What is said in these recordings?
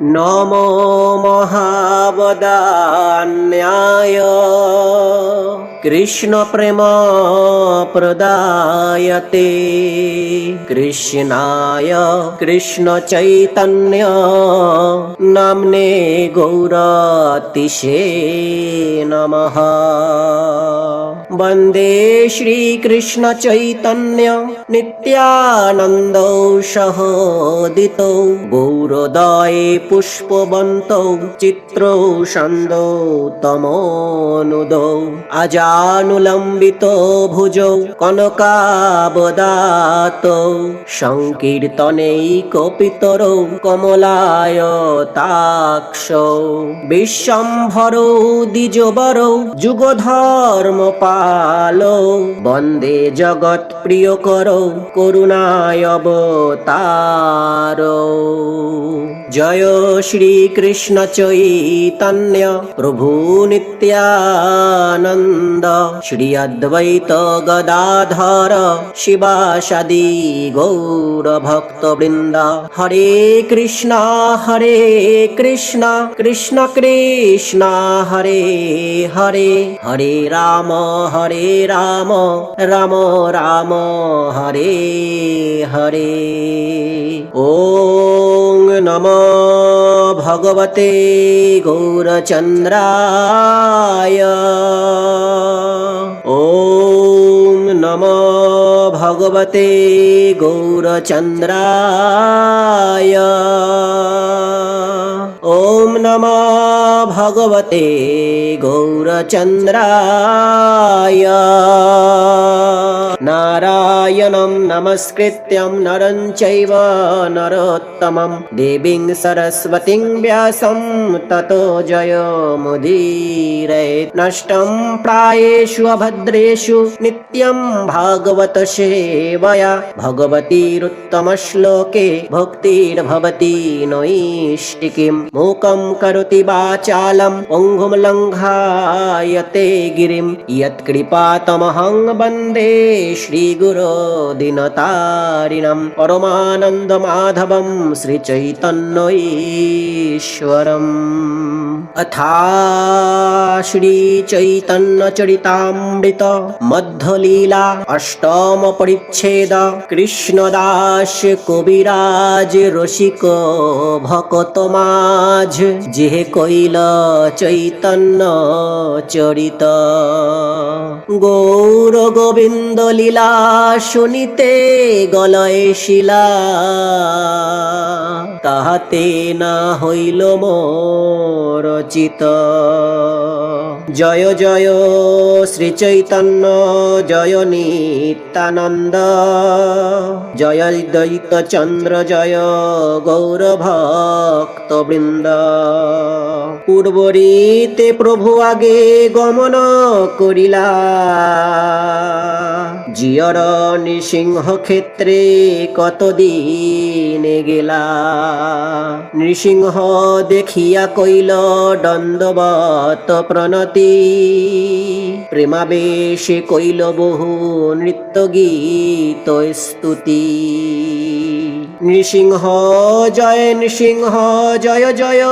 নমো মহাবদান্যায় কৃষ্ণ প্রেম প্রদায়তে কৃষ্ণায় কৃষ্ণ চৈতন্য নামনে গৌরতিষে নমঃ বন্দে শ্রীকৃষ্ণ চৈতন্য নিত্যানন্দ সহোদিত গৌরদয়ে পুষ্পবন্ত চিত্র সন্দ তমনুদ আজানুলম্বিত ভুজ কনকাবদাত সংকীর্তনেই কপিতর কমলায় তাক্ষ বিশ্বম্ভর দ্বিজবর পাল। বন্দে জগৎ, প্রিয় কর, করুণায় অবতার। জয় শ্রীকৃষ্ণ চৈতন্য, প্রভু নিত্যানন্দ। শ্রী অদ্বৈত গদাধর, শিবাসাদি গৌর ভক্ত বৃন্দ হরে কৃষ্ণ হরে কৃষ্ণ কৃষ্ণ কৃষ্ণ, হরে হরে। হরে রাম হরে রাম রাম রাম হরে হরে। ওং নম ভগবতে গৌরচন্দ্রায়। ওম নম ভগবতে গৌরচন্দ্রায়। ॐ नमो भगवते गौरचन्द्राय नारायणं नमस्कृत्यं नरं चैव नरोत्तमं देवीं सरस्वतीं व्यासं ततो जयमुदीरे नष्टं प्रायेषु अभद्रेषु नित्यं भागवतसेवया भगवतीरुत्तमश्लोके भक्तिर्भवति नैष्टिकीम् मूकं करोति वाचालम् ओङ्घुं लङ्घायते गिरिं यत्कृपातमहं वन्दे श्रीगुरो दिनतारिणं परमानन्दमाधवं श्रीचैतन्यैश्वरम् अथा श्रीचैतन्यचरितामृत मध्वलीला अष्टम परिच्छेद कृष्णदास कविराज रसिक भकतमा মাঝ যেহে কইল চৈতন্য চরিত। গৌর গোবিন্দ লীলা শুনিতে গলয় শিলা। তাহাতে না হইল মোরচিত জয় জয় শ্রী চৈতন্য, জয় নিত্যানন্দ। জয় দৈত চন্দ্র জয় গৌর পূর্বরীতে প্রভু আগে গমন করিলা। জিয়র নৃসিংহ ক্ষেত্রে কতদিন গেলা? নৃসিংহ দেখিয়া কইল দণ্ডবত প্রণতি। প্রেমাবেশে কইল, বহু নৃত্য গীত স্তুতি। নৃসিংহ জয় নৃসিংহ জয় জয়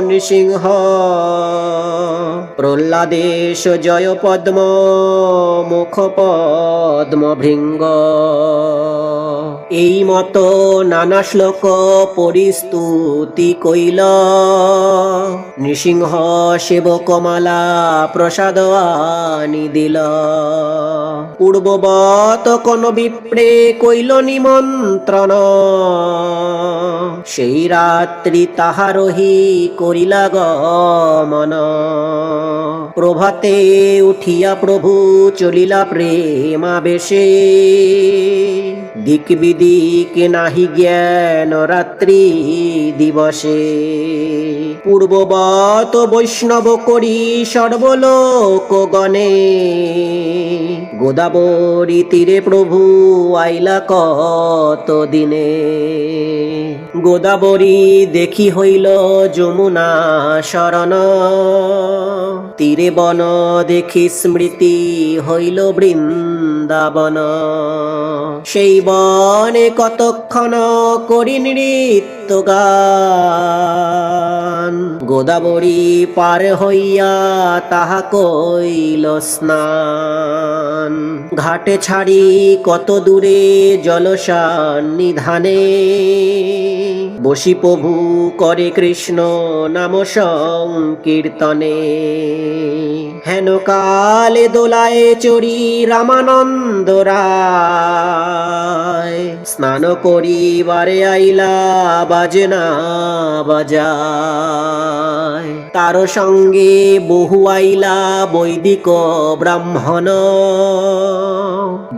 নৃসিংহ। প্রহ্লাদেশ জয় পদ্ম মুখ পদ্ম ভৃঙ্গ। এই মতো নানা শ্লোক পরিস্তুতি কইল। নৃসিংহ সেবকমালা প্রসাদ আনি দিল। পূর্ববত কোন বিপ্রে কইল নিমন্ত্রণ। সেই রাত্রি তাহারহি করিলা গমন। প্রভাতে উঠিয়া প্রভু চলিলা প্রেমাবেশে। দিক বিদিক নাহি জ্ঞান রাত্রি দিবসে। পূর্ববত বৈষ্ণব করি সর্বলোক গণে। গোদাবরী তীরে প্রভু আইলা কত দিনে। গোদাবরী দেখি হইল যমুনা শরণ। তীরে বন দেখি স্মৃতি হইল বৃন্দাবন। সেই বনে কতক্ষণ করি নৃত্য গান। গোদাবরী পার হইয়া তাহা কইল স্নান। ঘাটে ছাড়ি কত দূরে জলসান নিধানে। বসি প্রভু করে কৃষ্ণ নাম সংকীর্তনে। হেন কালে দোলায় চড়ি রামানন্দ রায়। স্নান করিবারে আইলা বাজনা বাজায়। তার সঙ্গে বহু আইলা বৈদিক ব্রাহ্মণ।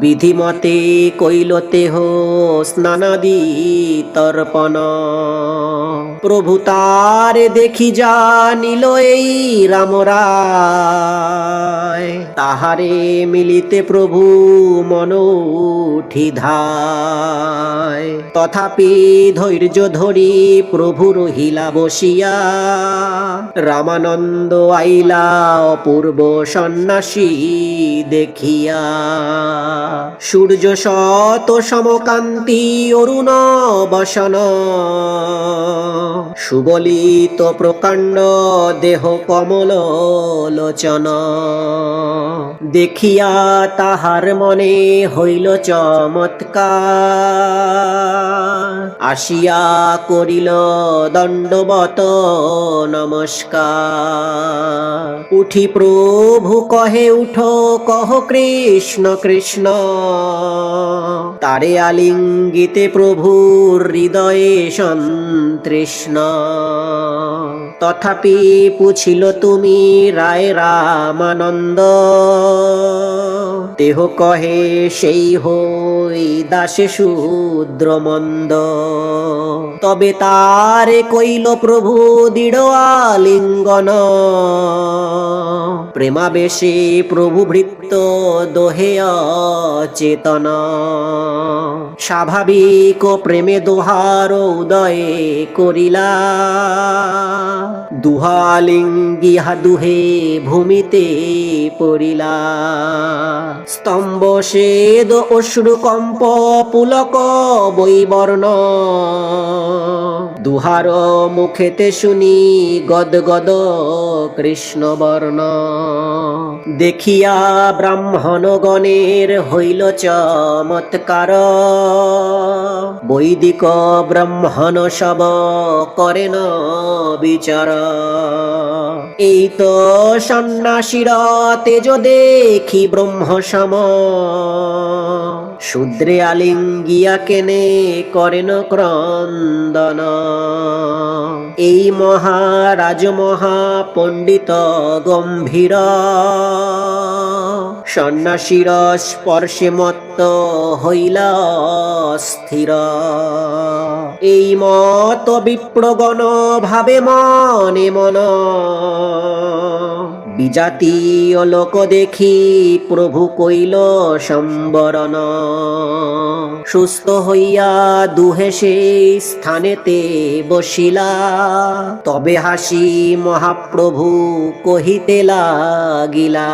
বিধিমতে কইল তেহ স্নানাদি তর্পণ। প্রভু তার দেখি জানিল এই রামরায় তাহারে মিলিতে প্রভু মন উঠি ধায়। তথাপি ধৈর্য ধরি প্রভু রহিলা বসিয়া। রামানন্দ আইলা অপূর্ব সন্ন্যাসী দেখিয়া সূর্য শত সমকান্তি অরুণ বসন সুবলিত প্রকাণ্ড দেহ কমল লোচন দেখিয়া তাহার মনে হইল চমৎকার। আসিয়া করিল দণ্ডবত নমস্কার। উঠি প্রভু, কহে, উঠো, কহ, কৃষ্ণ কৃষ্ণ। তারে আলিঙ্গিতে প্রভুর হৃদয়ে সন্তৃষ্ণ। তথাপি পুছিল তুমি, রায় রামানন্দ। দেহ কহে, সেই হই দাসে শূদ্র মন্দ তবে তারে কইল প্রভু দৃঢ় আলিঙ্গন। প্রেমাবেশে প্রভু ভৃত্ত দোহে অচেতন। স্বাভাবিক প্রেমে দোহার উদয়ে করিলা। দুহালিঙ্গিহা দুহে ভূমিতে পড়িলা। স্তম্ভ সেদ অশ্রু, কম্প, পুলক, বৈবর্ণ। দুহার, মুখেতে শুনি গদ গদ কৃষ্ণ বর্ণ দেখিয়া ব্রাহ্মণগণের হইল চমৎকার। বৈদিক ব্রাহ্মণ সব করেন বিচার। এই তো সন্ন্যাসীর তেজ দেখি ব্রহ্ম সম। শূদ্রে আলিঙ্গিয়া কেনে করেন ক্রন্দন। এই মহারাজ মহা পণ্ডিত গম্ভীর সন্ন্যাসীর স্পর্শে মত্ত হইলা স্থির এই মত বিপ্রগণ ভাবে মনে মন। বিজাতীয় লোক দেখি প্রভু কইল সম্বরণ। সুস্থ হইয়া দুহে সেই স্থানেতে বসিলা। তবে হাসি মহাপ্রভু কহিতে লাগিলা।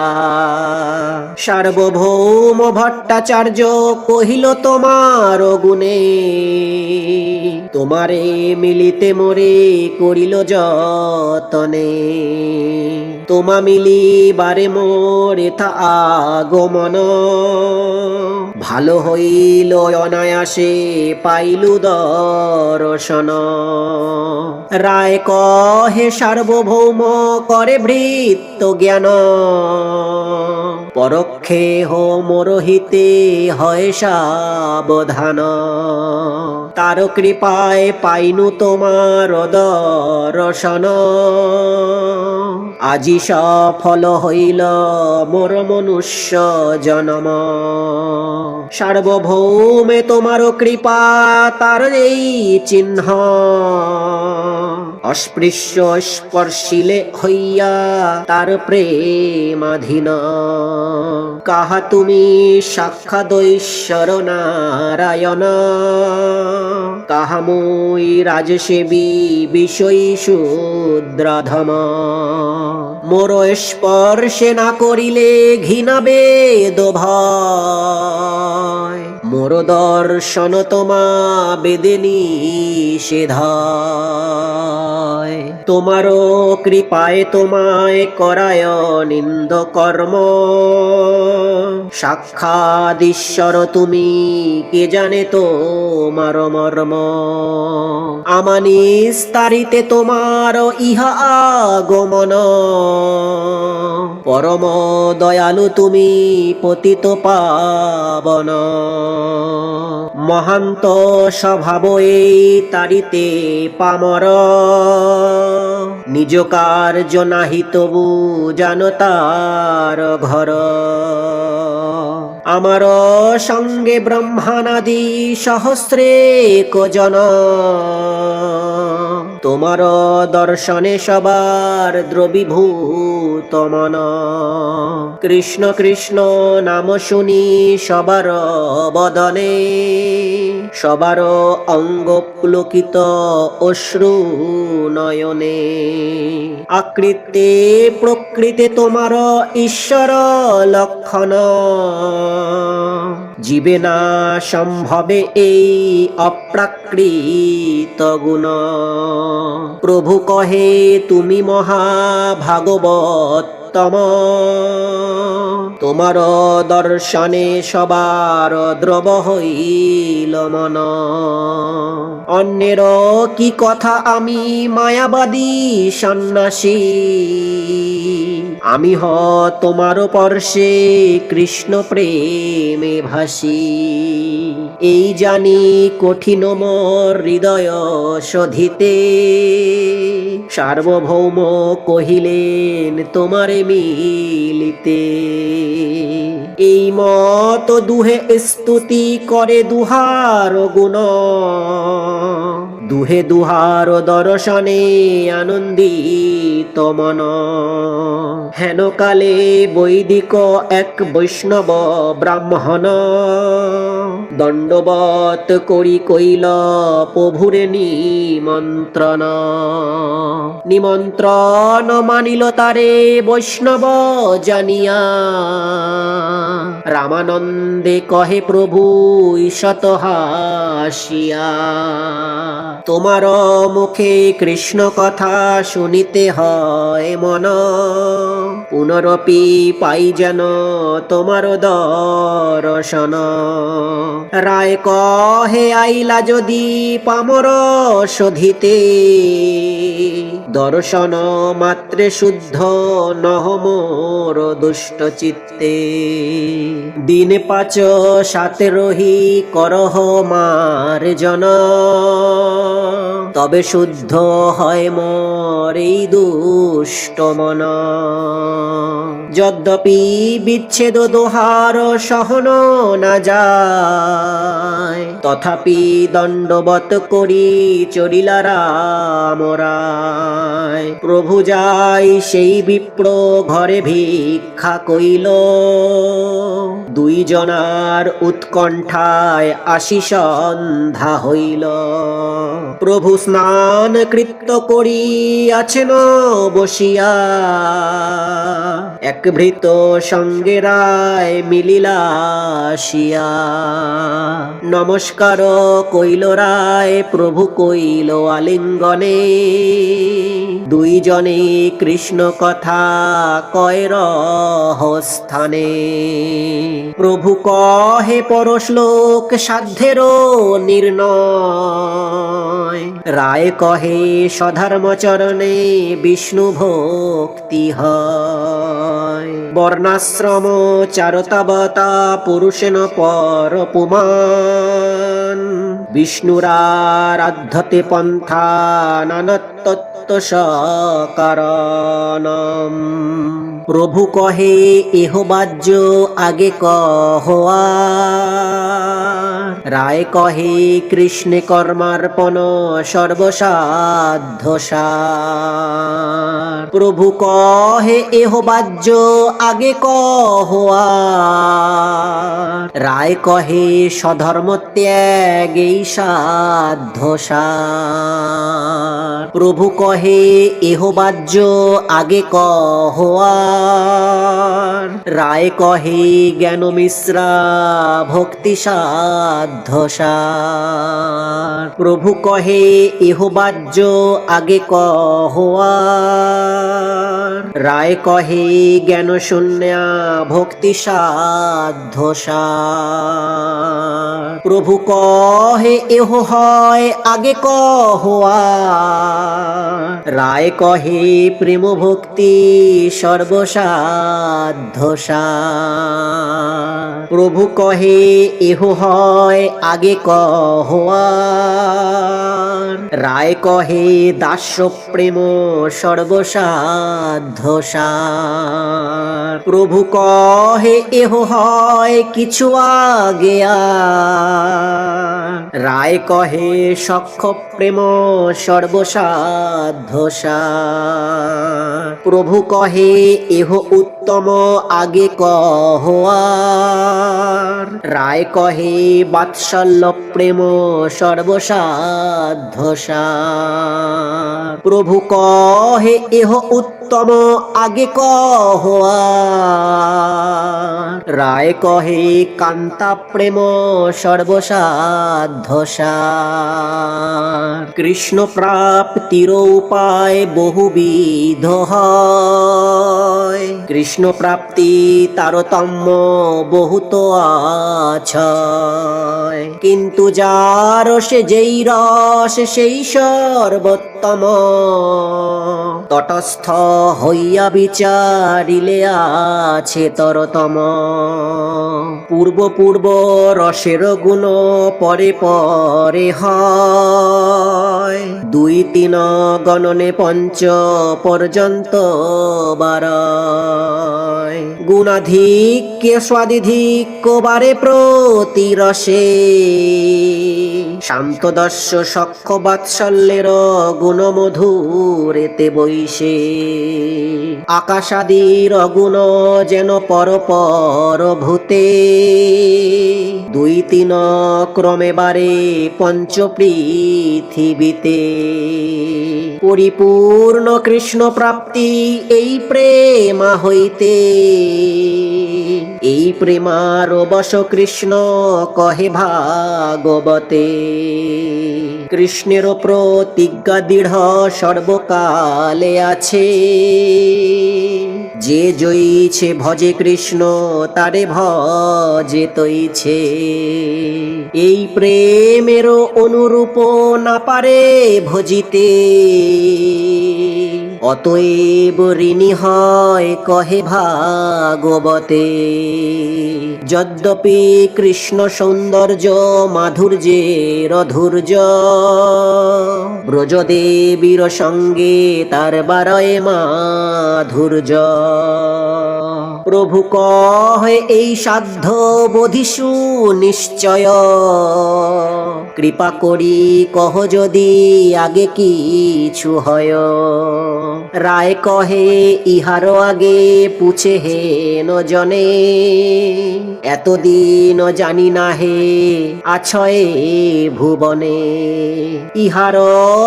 সার্বভৌম ভট্টাচার্য কহিল, তোমার গুণে তোমারে মিলিতে মোরে করিল যতনে। তোমা মিলি বারে মোরে তা আগমন। ভালো হইল অনায়াসে পাইলু দর্শন। রায় কহে সার্বভৌম করে ভৃত্ত জ্ঞান। পরক্ষে হো মোরহিতে হয় সাবধান। তার কৃপায় পাইনু তোমার দর্শন। আজি সফল হইল মোর মনুষ্য জনম। সার্বভৌমে তোমার কৃপা তার এই চিহ্ন। অস্পৃশ্য স্পর্শিলে হইয়া তার প্রেমাধীন। কাহা তুমি সাক্ষাৎ ঐশ্বর নারায়ণ কাহামই রাজসেবী বিষয়ী শূদ্রাধম? মোর স্পর্শে না করিলে ঘৃণাবে ভয়। মোর দর্শন তোমা বেদিনী সে হয় তোমারও কৃপায় তোমায় করায় নিন্দ কর্ম। সাক্ষাৎ ঈশ্বর, তুমি কে জানে তোমার মর্ম? আমানিস তারিতে তোমার ইহা আগমন। পরম দয়ালু তুমি পতিত পাবন। মহান্ত স্বভাব এই তারিতে পামর। নিজ কার্য নাহি তবু জানতার ঘর। আমার সঙ্গে ব্রহ্মানাদি সহস্রে জন। তোমার দর্শনে সবার দ্রবীভূত মন। কৃষ্ণ কৃষ্ণ নাম শুনি সবার বদনে। সবার অঙ্গ পুলকিত অশ্রু নয়নে। আকৃতি প্রকৃতে তোমার ঈশ্বর লক্ষণ। জীবে না সম্ভবে এই অপ্রাকৃত গুণ। প্রভু কহে, তুমি মহা ভাগবত তম তোমার দর্শনে সবার দ্রব হইল মন। অন্যের কি কথা আমি মায়াবাদী সন্ন্যাসী? আমি হ তোমার পর্শে কৃষ্ণ প্রেমে ভাসি। এই জানি কঠিন মোর হৃদয় শোধিতে সার্বভৌম কহিলেন, তোমারে মিলিতে। এই মত দুহে স্তুতি করে দুহার গুণ। দুহে দুহার দর্শনে আনন্দিত মন। হেন কালে বৈদিক এক বৈষ্ণব ব্রাহ্মণ। দণ্ডবত করি কইল প্রভুরে নিমন্ত্রণ। নিমন্ত্রণ মানিল তারে বৈষ্ণব জানিয়া। রামানন্দে কহে প্রভু ঈশত হাসিয়া। তোমার মুখে কৃষ্ণ কথা শুনিতে হয় মন। পুনরপি পাই যেন তোমার দর্শন। রায় কহে, আইলা যদি পামর শোধিতে দর্শন মাত্রে শুদ্ধ নহ মোর দুষ্ট চিত্তে। দিন পাচ সাতে রহি করহ মার জন। তবে শুদ্ধ হয় মোর এই দুষ্ট মন। যদ্যপি বিচ্ছেদ দোহার সহন না যায়, তথাপি দণ্ডবত করি চরিলা রামরায় প্রভু যাই সেই বিপ্র ঘরে ভিক্ষা কইল। দুই জনার উৎকণ্ঠায় আসি সন্ধ্যা হইল। প্রভু স্নান কৃত্য করি আছেন বসিয়া। এক ভৃত সঙ্গে রায় মিলিলাসিয়া নমস্কার কইল রায়, প্রভু কইল আলিঙ্গনে। দুইজনে কৃষ্ণ কথা কয় রহস্থানে। প্রভু কহে পরশ্লোক সাধ্যেরও নির্ণয়। রায় কহে সধর্মচরণে বিষ্ণু ভক্তি হয়। বর্ণাশ্রম, চারতাবতা, পুরুষেন পর পুমান বিষ্ণুরারাধ্যতে পন্থা নানত্তত্ব সকারণম। প্রভু কহে, এহ বাজ্য আগে কহা রায় কহে, কৃষ্ণে কর্মার্পণ সর্বসাধ্য সার। প্রভু কহে, এহ বাজ্য আগে কহা রায় কহে, স্বধর্ম ত্যাগ সাধ্য প্রভু কহে, এহ বাহ্য, আগে কহার রায় কহে, জ্ঞান মিশ্রা, ভক্তি সাধ্য প্রভু কহে এহ বাহ্য আগে কহার রায় কহে জ্ঞান শূন্যা ভক্তি সাধ্য সার। প্রভু কহে, এহ হয় আগে কহোয়া রায় কহে, প্রেম ভক্তি সর্বসাধ্য সার। প্রভু কহে, এহ হয় আগে কহোয়া রায় কহে দাস্য প্রেম সর্বসাধ্য সার। প্রভু কহে, এহ হয় কিছু আগে। রায় কহে সক্ষ প্রেম সর্বসাধ্য সার। প্রভু কহে, এহ উত্তম, আগে কহার রায় কহে বাৎসল্য প্রেম সর্বসাধ্য সার। প্রভু কহে এহ উত্তম আগে কহার রায় কহে, কান্তা প্রেম সর্বসাধ্য সার। কৃষ্ণ প্রাপ্তির উপায় বহুবিধ হয়। কৃষ্ণ প্রাপ্তি তারতম্য বহুত আছে কিন্তু যার সে যেই রস, সেই সর্বোত্তম। তটস্থ হইয়া বিচারিলে আছে তরতম। পূর্ব পূর্ব রসের গুণ পরে পরে হয়। দুই তিন গণনে পঞ্চ পর্যন্ত বারয় গুণাধিক্য স্বাধিধিক্য বারে প্রতি রসে শান্ত দস্য সক্ষ বাৎসল্যের গুণ মধুরেতে বৈশে। আকাশাদির অগুণ যেন পর পর ভূতে। তিন ক্রমে বারে পঞ্চ পৃথিবীতে পরিপূর্ণ কৃষ্ণ প্রাপ্তি এই প্রেমা হইতে। এই প্রেমার বশ কৃষ্ণ কহে ভাগবতে। কৃষ্ণের প্রতিজ্ঞা দৃঢ় সর্বকালে আছে। যে জয়ীছে ভজে কৃষ্ণ, তারে ভজে তৈছে। এই প্রেমের অনুরূপ না পারে ভজিতে। অতএব ঋণী হয় কহে ভাগবতে। যদ্যপি কৃষ্ণ সৌন্দর্য মাধুর্যের অধুর্য, ব্রজদেবীর সঙ্গে তার বারয়ে মাধুর্য। প্রভু কহে, এই সাধ্য বোধিসু নিশ্চয়। কৃপা করি কহ যদি আগে কিছু হয়। রায় কহে, ইহার আগে পুছে হে জনে এতদিন জানি না হে আছয়ে ভুবনে। ইহার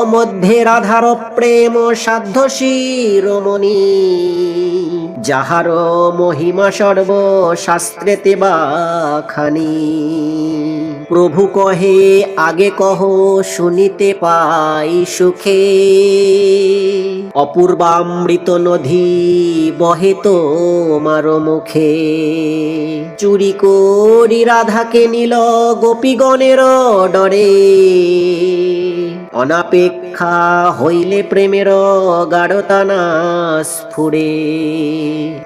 মধ্যে রাধার প্রেম সাধ্য শিরোমণি। যাহার মহিমা সর্ব শাস্ত্রেতে বা খানি। প্রভু কহে, আগে কহ, শুনিতে পাই সুখে। অপূর্বামৃত নদী বহে তোমার মুখে। চুরি করি রাধাকে নিল গোপীগণের ডরে। অনাপেক্ষা হইলে প্রেমের গাঢ়তানা স্ফুরে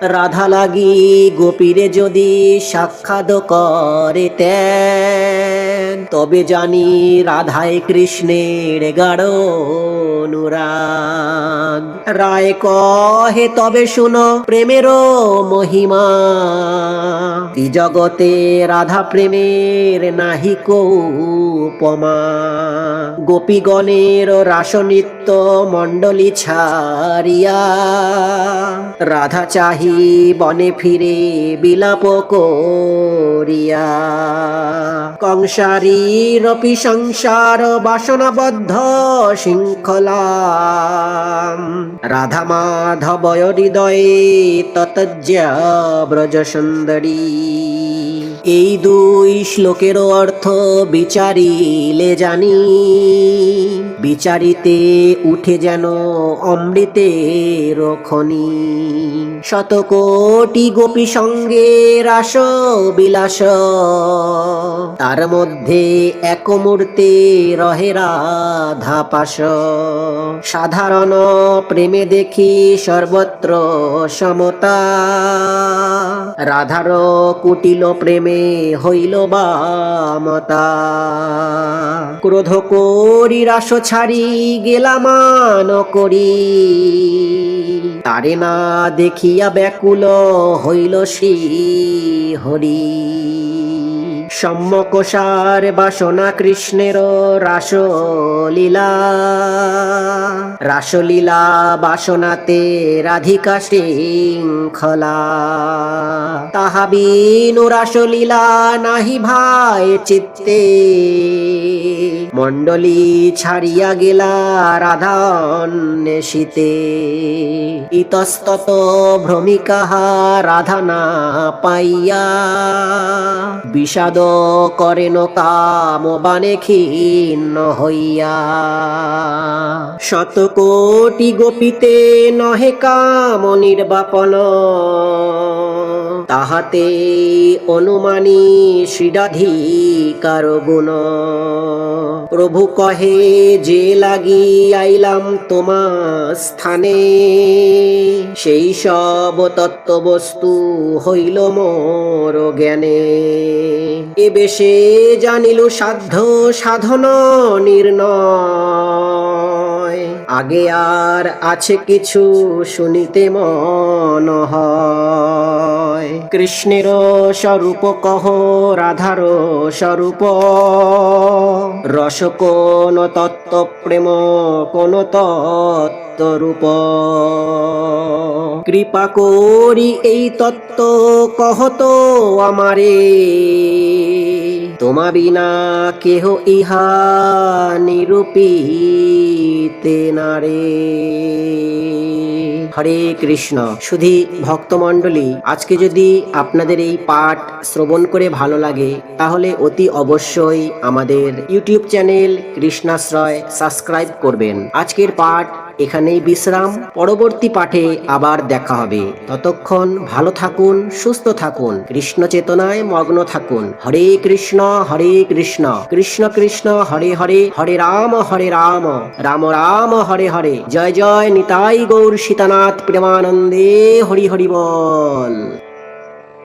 রাধা লাগি গোপীরে যদি সাক্ষাৎ করে তেন তবে জানি রাধায় কৃষ্ণের গাঢ় অনুরাগ। রায় কহে, তবে শুনো প্রেমের মহিমা। জগতে রাধা প্রেমের নাহি উপমা গোপীগণ জীবনের রাসনৃত্য মণ্ডলী ছাড়িয়া রাধা চাহি বনে ফিরে বিলাপ করিয়া। কংসারীরপি সংসার বাসনাবদ্ধ শৃঙ্খলা। রাধা মাধবয় হৃদয়ে ততজ্জা ব্রজ সুন্দরী এই দুই শ্লোকের অর্থ বিচারিলে জানি। বিচারিতে উঠে যেন অমৃতের খনি। শতকোটি গোপী সঙ্গে রাস বিলাস তার মধ্যে এক মূর্তে রহে রাধা পাশ। সাধারণ প্রেমে দেখি সর্বত্র সমতা। রাধার কুটিল প্রেমে হইল বামতা ক্রোধ করি রাস ছাড়ি গেলামান করি। তারে না দেখিয়া ব্যাকুল হইল শ্রী হরি। সম্যকসার বাসনা কৃষ্ণের রাসলীলা। রাসলীলা বাসনাতে রাধিকা শৃঙ্খলা। তাহা বিনু রাসলীলা নাহি ভাই চিত্তে। মণ্ডলী ছাড়িয়া গেলা রাধা অন্বেষিতে ইতস্তত ভ্রমিকাহা রাধা না পাইয়া। বিষাদ করেন কাম বানে ক্ষীণ হইয়া। শতকোটি গোপীতে নহে কাম নির্বাপন। তাহাতে অনুমানী শ্রীরাধিকার গুণ। প্রভু কহে, যে লাগি আইলাম তোমার স্থানে, সেই সব তত্ত্ববস্তু হইল মোর জ্ঞানে। এ বেশে জানিল সাধ্য সাধন নির্ণয়। আগে আর আছে কিছু শুনিতে মন হয়। কৃষ্ণের স্বরূপ কহ, রাধার স্বরূপ। রস কোন তত্ত্ব, প্রেম কোন তত্ত্বরূপ কৃপা করি এই তত্ত্ব কহত আমারে। তোমা বিনা কেহ ইহা নিরূপিতে নারে হরে কৃষ্ণ। শুধু ভক্তমণ্ডলী, আজকে যদি আপনাদের এই পাঠ শ্রবণ করে ভালো লাগে, তাহলে অতি অবশ্যই আমাদের ইউটিউব চ্যানেল কৃষ্ণাশ্রয় সাবস্ক্রাইব করবেন। আজকের পাঠ এখানেই বিশ্রাম। পরবর্তী পাঠে আবার দেখা হবে। ততক্ষণ ভালো থাকুন, সুস্থ থাকুন। কৃষ্ণ চেতনায় মগ্ন থাকুন। হরে কৃষ্ণ হরে কৃষ্ণ। কৃষ্ণ কৃষ্ণ, হরে হরে। হরে রাম হরে রাম। রাম রাম, হরে হরে। জয় জয় নিতাই গৌর সীতানাথ প্রেমানন্দে। হরি হরি বল।